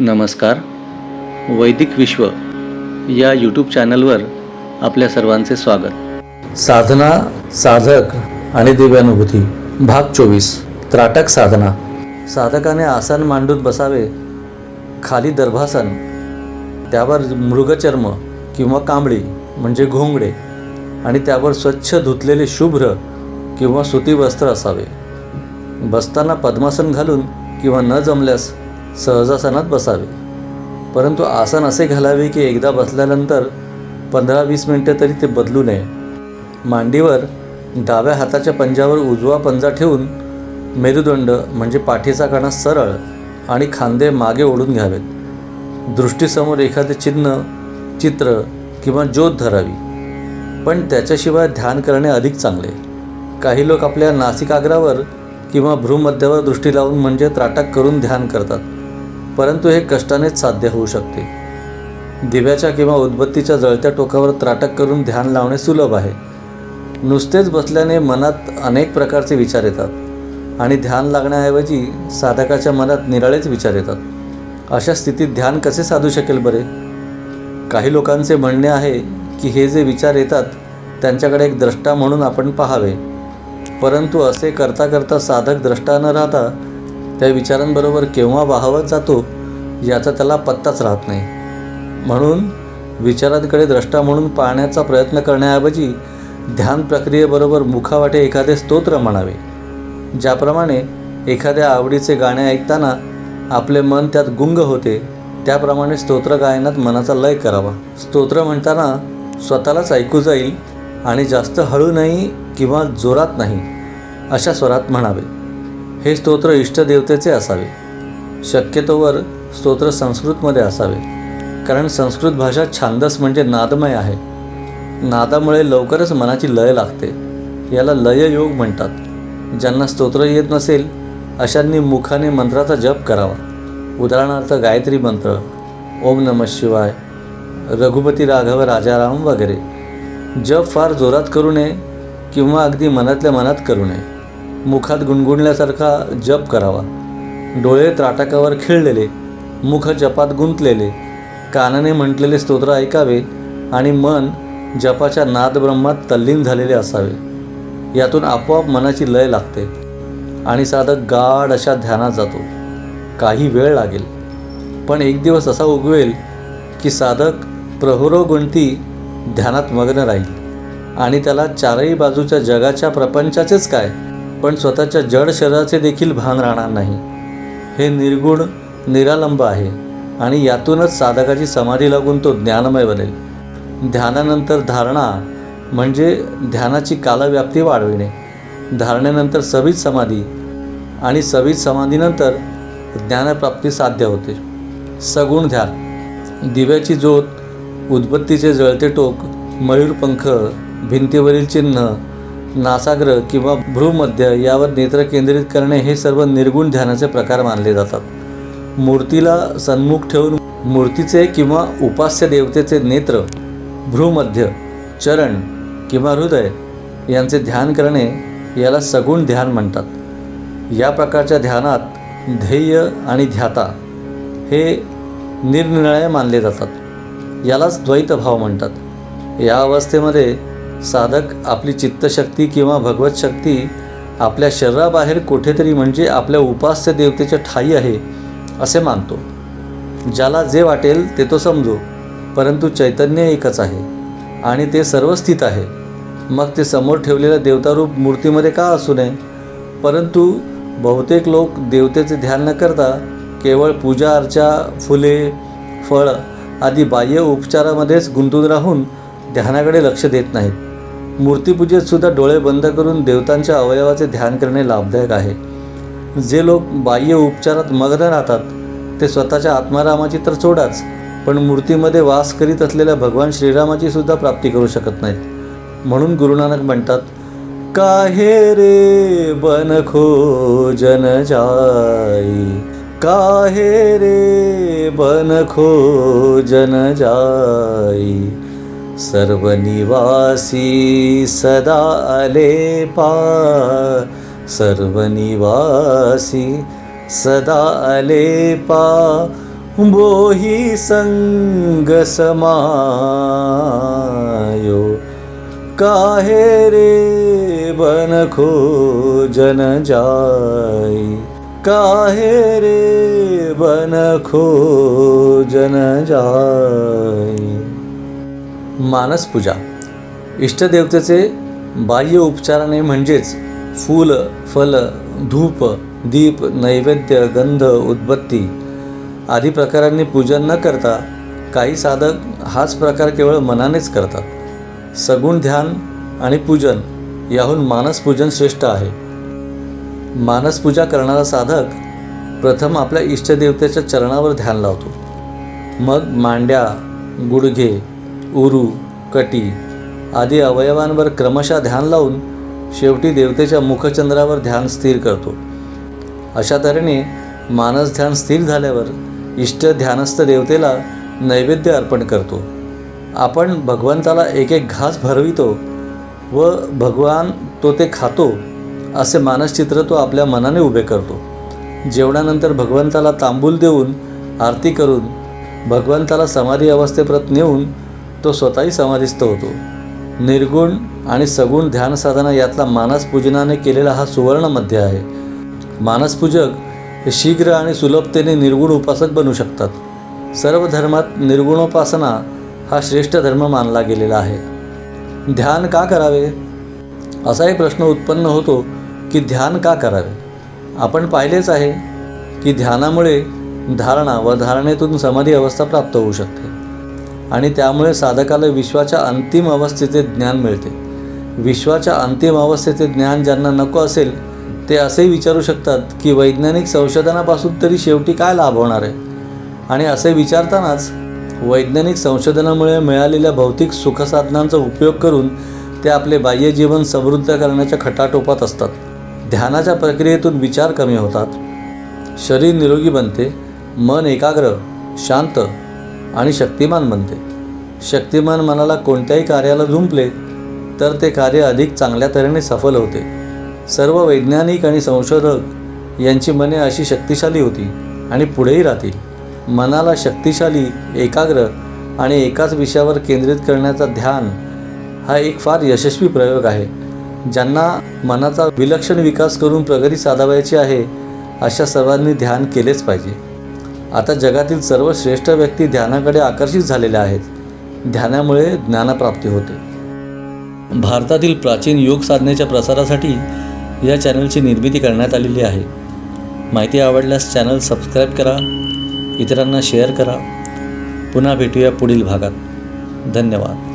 नमस्कार. वैदिक विश्व या यूट्यूब चॅनलवर आपल्या सर्वांचे स्वागत. साधना साधक आणि दिव्यानुभूती भाग चोवीस त्राटक साधना. साधकाने आसन मांडून बसावे खाली दर्भासन त्यावर मृगचर्म किंवा कांबळी म्हणजे घोंगडे आणि त्यावर स्वच्छ धुतलेले शुभ्र किंवा सुती वस्त्र असावे. बसताना पद्मासन घालून किंवा न जमल्यास सहजासनात बसावे. परंतु आसन असे घालावे की एकदा बसल्यानंतर पंधरा वीस मिनटं तरी ते बदलू नये. मांडीवर डाव्या हाताच्या पंजावर उजवा पंजा ठेवून मेरुदंड म्हणजे पाठीचा कणा सरळ आणि खांदे मागे ओढून घ्यावेत. दृष्टीसमोर एखादे चिन्ह चित्र किंवा ज्योत धरावी. पण त्याच्याशिवाय ध्यान करणे अधिक चांगले. काही लोक आपल्या नासिकाग्रावर किंवा भ्रूमध्यावर दृष्टी लावून म्हणजे त्राटक करून ध्यान करतात. परंतु हे कष्टानेच साध्य होऊ शकते. दिव्याच्या किंवा उदबत्तीच्या जळत्या टोकावर त्राटक करून ध्यान लावणे सुलभ आहे. नुसतेच बसल्याने मनात अनेक प्रकारचे विचार येतात आणि ध्यान लागण्याऐवजी साधकाच्या मनात निराळेच विचार येतात. अशा स्थितीत ध्यान कसे साधू शकेल बरे? काही लोकांचे म्हणणे आहे की हे जे विचार येतात त्यांच्याकडे एक द्रष्टा म्हणून आपण पाहावे. परंतु असे करता करता साधक द्रष्टा न राहता त्या विचारांबरोबर केव्हा वाहवत जातो याचा त्याला पत्ताच राहत नाही. म्हणून विचारांकडे द्रष्टा म्हणून पाहण्याचा प्रयत्न करण्याऐवजी ध्यान प्रक्रियेबरोबर मुखावाटे एखादे स्तोत्र म्हणावे. ज्याप्रमाणे एखाद्या आवडीचे गाणे ऐकताना आपले मन त्यात गुंग होते त्याप्रमाणे स्तोत्र गायनात मनाचा लय करावा. स्तोत्र म्हणताना स्वतःलाच ऐकू जाईल आणि जास्त हळू नाही किंवा जोरात नाही अशा स्वरात म्हणावे. हे स्तोत्र इष्टदेवतेचे असावे. शक्यतोवर स्तोत्र संस्कृतमध्ये असावे. कारण संस्कृत भाषा छांदस म्हणजे नादमय आहे. नादामुळे लवकरच मनाची लय लागते. याला लययोग म्हणतात. ज्यांना स्तोत्र येत नसेल अशांनी मुखाने मंत्राचा जप करावा. उदाहरणार्थ गायत्री मंत्र ओम नम शिवाय रघुपती राघव राजाराम वगैरे. जप फार जोरात करू नये किंवा अगदी मनातल्या मनात करू नये. मुखात गुणगुणल्यासारखा जप करावा. डोळे त्राटकावर खिळलेले मुख जपात गुंतलेले कानाने म्हटलेले स्तोत्र ऐकावे आणि मन जपाच्या नादब्रह्मात तल्लीन झालेले असावे. यातून आपोआप मनाची लय लागते आणि साधक गाढ अशा ध्यानात जातो. काही वेळ लागेल. पण एक दिवस असा उगवेल की साधक प्रहुरोगुंती ध्यानात मग्न राहील. आणि त्याला चारही बाजूच्या जगाच्या प्रपंचाचेच काय? पण स्वतःच्या जड शरीराचे देखील भान राहणार नाही. हे निर्गुण निरालंब आहे आणि यातूनच साधकाची समाधी लागून तो ज्ञानमय बनेल. ध्यानानंतर धारणा म्हणजे ध्यानाची कालव्याप्ती वाढविणे. धारणेनंतर सवीज समाधी आणि सवीज समाधीनंतर ज्ञानप्राप्ती साध्य होते. सगुण ध्यान दिव्याची ज्योत उदबत्तीचे जळते टोक मयूरपंख भिंतीवरील चिन्ह नासाग्र किंवा भ्रूमध्य यावर नेत्र केंद्रित करणे हे सर्व निर्गुण ध्यानाचे प्रकार मानले जातात. मूर्तीला सन्मुख ठेवून मूर्तीचे किंवा उपास्य देवतेचे नेत्र भ्रूमध्य चरण किंवा हृदय यांचे ध्यान करणे याला सगुण ध्यान म्हणतात. या प्रकारच्या ध्यानात ध्येय आणि ध्याता हे निरनिराळे मानले जातात. यालाच द्वैत भाव म्हणतात. या अवस्थेमध्ये साधक आपली चित्तशक्ती किंवा भगवत शक्ती आपल्या शरीराबाहेर कुठेतरी म्हणजे आपल्या उपास्य देवतेच्या ठाई आहे असे मानतो. ज्याला जे वाटेल ते तो समजो परंतु चैतन्य एकच आहे आणि ते सर्व स्थित आहे. मग ते समोर ठेवलेल्या देवतारूप मूर्तीमध्ये का असू नये? परंतु बहुतेक लोक देवतेचे ध्यान न करता केवळ पूजा अर्चा फुले फळ आदी बाह्य उपचारामध्येच गुंतून राहून ध्यानाकडे लक्ष देत नाहीत. मूर्तीपूजेत सुद्धा डोळे बंद करून देवतांच्या अवयवाचे ध्यान करणे लाभदायक आहे. जे लोक बाह्य उपचारात मग्न राहतात ते स्वतःच्या आत्मारामाची तर सोडाच पण मूर्तीमध्ये वास करीत असलेल्या भगवान श्रीरामाची सुद्धा प्राप्ती करू शकत नाहीत. म्हणून गुरुनानक म्हणतात काहे रे बनखो जन जाई? काहे रे बन खो जन जाई? सर्वनिवासी सदा अलेपा सर्वनिवासी सदा अलेपा पा मोहि सङ्गसमायो काहे रे बनखो जनजा काहे रे बनखो जनजाय मानसपूजा मानस पूजा. इष्टदेवतेचे बाह्य उपचाराने म्हणजेच फूल फल धूप दीप नैवेद्य गंध उदबत्ती आदी प्रकारांनी पूजन न करता काही साधक हाच प्रकार केवळ मनानेच करतात. सगुण ध्यान आणि पूजन याहून मानसपूजन श्रेष्ठ आहे. मानसपूजा करणारा साधक प्रथम आपल्या इष्टदेवतेच्या चरणावर ध्यान लावतो. मग मांड्या गुडघे उरू कटी आदी अवयवांवर क्रमशः ध्यान लावून शेवटी देवतेच्या मुखचंद्रावर ध्यान स्थिर करतो. अशा तऱ्हेने मानस ध्यान स्थिर झाल्यावर इष्ट ध्यानस्थ देवतेला नैवेद्य अर्पण करतो. आपण भगवंताला एक एक घास भरवितो व भगवान तो ते खातो असे मानसचित्र तो आपल्या मनाने उभे करतो. जेवणानंतर भगवंताला तांबूल देऊन आरती करून भगवंताला समाधी अवस्थेप्रत नेऊन तो स्वतःही समाधीस्थ होतो. निर्गुण आणि सगुण ध्यान साधना यातला मानसपूजनाने केलेला हा सुवर्ण मध्य आहे. मानसपूजक हे शीघ्र आणि सुलभतेने निर्गुण उपासक बनू शकतात. सर्व धर्मात निर्गुणोपासना हा श्रेष्ठ धर्म मानला गेलेला आहे. ध्यान का करावे? असाही प्रश्न उत्पन्न होतो की ध्यान का करावे? आपण पाहिलेच आहे की ध्यानामुळे धारणा व धारणेतून समाधी अवस्था प्राप्त होऊ शकते. आणि त्यामुळे साधकाला विश्वाच्या अंतिम अवस्थेचे ज्ञान मिळते. विश्वाच्या अंतिम अवस्थेचे ज्ञान ज्यांना नको असेल ते असेही विचारू शकतात की वैज्ञानिक संशोधनापासून तरी शेवटी काय लाभ होणार आहे? आणि असे विचारतानाच वैज्ञानिक संशोधनामुळे मिळालेल्या भौतिक सुखसाधनांचा उपयोग करून ते आपले बाह्य जीवन समृद्ध करण्याच्या खटाटोपात असतात. ध्यानाच्या प्रक्रियेतून विचार कमी होतात. शरीर निरोगी बनते मन एकाग्र शांत आणि शक्तिमान बनते शक्तिमान मनाला कोणत्याही कार्याला झुंपले तर ते कार्य अधिक चांगल्या तऱ्हेने सफल होते. सर्व वैज्ञानिक आणि संशोधक यांची मने अशी शक्तिशाली होती आणि पुढेही राहतील. मनाला शक्तिशाली एकाग्र आणि एकाच विषयावर केंद्रित करण्याचा ध्यान हा एक फार यशस्वी प्रयोग आहे. ज्यांना मनाचा विलक्षण विकास करून प्रगती साधावायची आहे अशा सर्वांनी ध्यान केलेच पाहिजे. आता जगातील सर्व श्रेष्ठ व्यक्ती ध्यानाकडे आकर्षित झालेल्या आहेत. ध्यानामुळे ज्ञानप्राप्ती होते. भारतातील प्राचीन योग साधनेच्या प्रसारासाठी या चॅनलची निर्मिती करण्यात आलेली आहे. माहिती आवडल्यास चॅनल सबस्क्राईब करा इतरांना शेअर करा. पुन्हा भेटूया पुढील भागात. धन्यवाद.